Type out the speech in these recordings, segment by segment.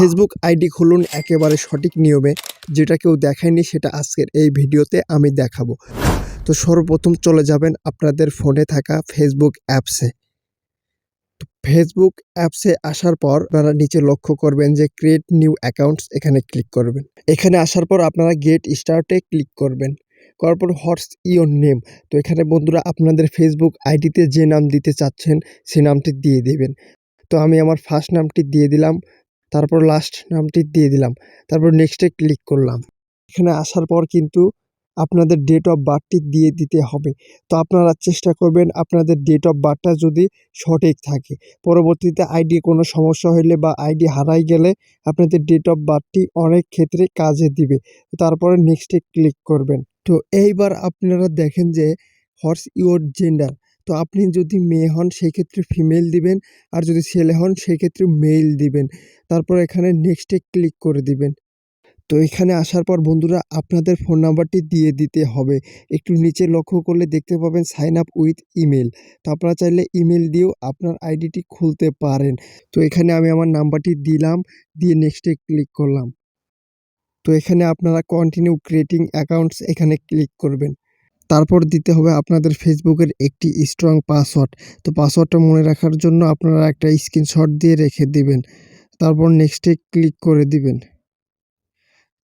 Facebook ID খুলুন একেবারে সঠিক নিয়মে। যেটা কেউ দেখায়নি সেটা আজকের এই ভিডিওতে আমি দেখাবো। তো সর্বপ্রথম চলে যাবেন আপনাদের ফোনে থাকা ফেসবুক অ্যাপসে। তো ফেসবুক অ্যাপসে আসার পর আপনারা নিচে লক্ষ্য করবেন যে ক্রিয়েট নিউ অ্যাকাউন্টস এখানে ক্লিক করবেন। এখানে আসার পর আপনারা গেট স্টার্টে ক্লিক করবেন। করার পর হোয়াটস ইওর নেম। তো এখানে বন্ধুরা আপনাদের ফেসবুক আইডিতে যে নাম দিতে চাচ্ছেন সে নামটি দিয়ে দেবেন। তো আমি আমার ফার্স্ট নামটি দিয়ে দিলাম। তারপর লাস্ট নামটি দিয়ে দিলাম। তারপর নেক্সটে ক্লিক করলাম। এখানে আসার পর কিন্তু আপনাদের ডেট অফ বার্থটি দিয়ে দিতে হবে। তো আপনারা চেষ্টা করবেন আপনাদের ডেট অফ বার্থটা যদি সঠিক থাকে। পরবর্তীতে আইডি কোনো সমস্যা হইলে বা আইডি হারাই গেলে আপনাদের ডেট অফ বার্থটি অনেক ক্ষেত্রে কাজে দিবে। তারপরে নেক্সটে ক্লিক করবেন। তো এইবার আপনারা দেখেন যে হর্স ইউর জেন্ডার তো আপনি যদি মেয়ে হন, সেক্ষেত্রে ফিমেল দিবেন। আর যদি ছেলে হন, সেক্ষেত্রে মেল দিবেন। তারপর এখানে নেক্সটে ক্লিক করে দিবেন। তো এখানে আসার পর বন্ধুরা, আপনাদের ফোন নাম্বারটি দিয়ে দিতে হবে। একটু নিচে লক্ষ্য করলে দেখতে পাবেন সাইন আপ উইথ ইমেল তো আপনারা চাইলে ইমেল দিয়েও আপনার আইডিটি খুলতে পারেন। তো এখানে আমি আমার নাম্বারটি দিলাম, দিয়ে নেক্সটে ক্লিক করলাম। তো এখানে আপনারা কন্টিনিউ ক্রিয়েটিং অ্যাকাউন্টস এখানে ক্লিক করবেন। তারপর দিতে হবে আপনাদের ফেসবুকের একটি স্ট্রং পাসওয়ার্ড তো পাসওয়ার্ডটা মনে রাখার জন্য আপনারা একটা স্ক্রিনশট দিয়ে রেখে দিবেন। তারপর নেক্সটে ক্লিক করে দিবেন।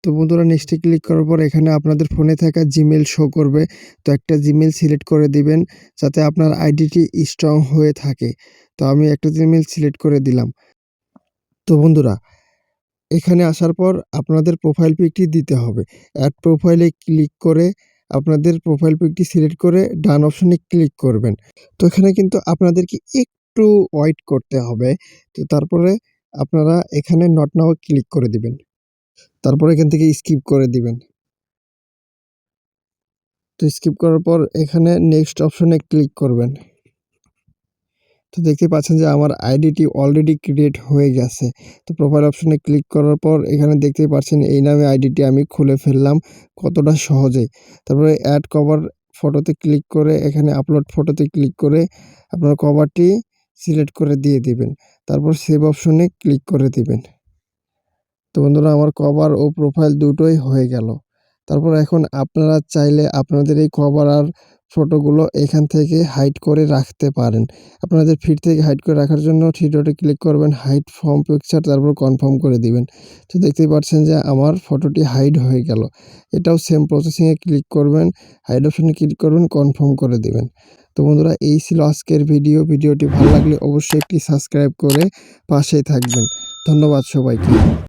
তো বন্ধুরা নেক্সটে ক্লিক করার পর এখানে আপনাদের ফোনে থাকা জিমেল শো করবে। তো একটা জিমেল সিলেক্ট করে দিবেন যাতে আপনার আইডিটি স্ট্রং হয়ে থাকে। তো আমি একটা জিমেল সিলেক্ট করে দিলাম। তো বন্ধুরা, এখানে আসার পর আপনাদের প্রোফাইল পিকটি দিতে হবে। অ্যাড প্রোফাইলে ক্লিক করে আপনাদের প্রোফাইল পিকটি সিলেক্ট করে ডান অপশনে ক্লিক করবেন। তো এখানে কিন্তু আপনাদেরকে একটু ওয়েট করতে হবে। তো তারপরে আপনারা এখানে নট নাও ক্লিক করে দিবেন। তারপরে এখান থেকে স্কিপ করে দিবেন। তো স্কিপ করার পর এখানে নেক্সট অপশনে ক্লিক করবেন। তো দেখতে পাচ্ছেন যে আমার আইডিটি অলরেডি ক্রিয়েট হয়ে গেছে। তো প্রোফাইল অপশনে ক্লিক করার পর এখানে দেখতে পাচ্ছেন এই নামে আইডিটি আমি খুলে ফেললাম কতটা সহজে। তারপরে অ্যাড কভার ফটোতে ক্লিক করে এখানে আপলোড ফটোতে ক্লিক করে আপনার কভারটি সিলেক্ট করে দিয়ে দিবেন। তারপর সেভ অপশনে ক্লিক করে দিবেন। তো বন্ধুরা আমার কভার ও প্রোফাইল দুটোই হয়ে গেল। তারপর এখন আপনারা চাইলে আপনাদের এই কভার আর ফটোগুলো এখান থেকে হাইড করে রাখতে পারেন। আপনাদের ফিড থেকে হাইড করে রাখার জন্য থ্রি ডটে ক্লিক করবেন হাইড ফর্ম পিকচার তারপর কনফার্ম করে দিবেন। তো দেখতেই পাচ্ছেন যে আমার ফটোটি হাইড হয়ে গেল। এটাও সেম প্রসেসিংয়ে ক্লিক করবেন হাইড অপশনে ক্লিক করবেন কনফার্ম করে দিবেন। তো বন্ধুরা, এই ছিল আজকের ভিডিও ভিডিওটি ভালো লাগলে অবশ্যই একটি সাবস্ক্রাইব করে পাশেই থাকবেন। ধন্যবাদ সবাইকে।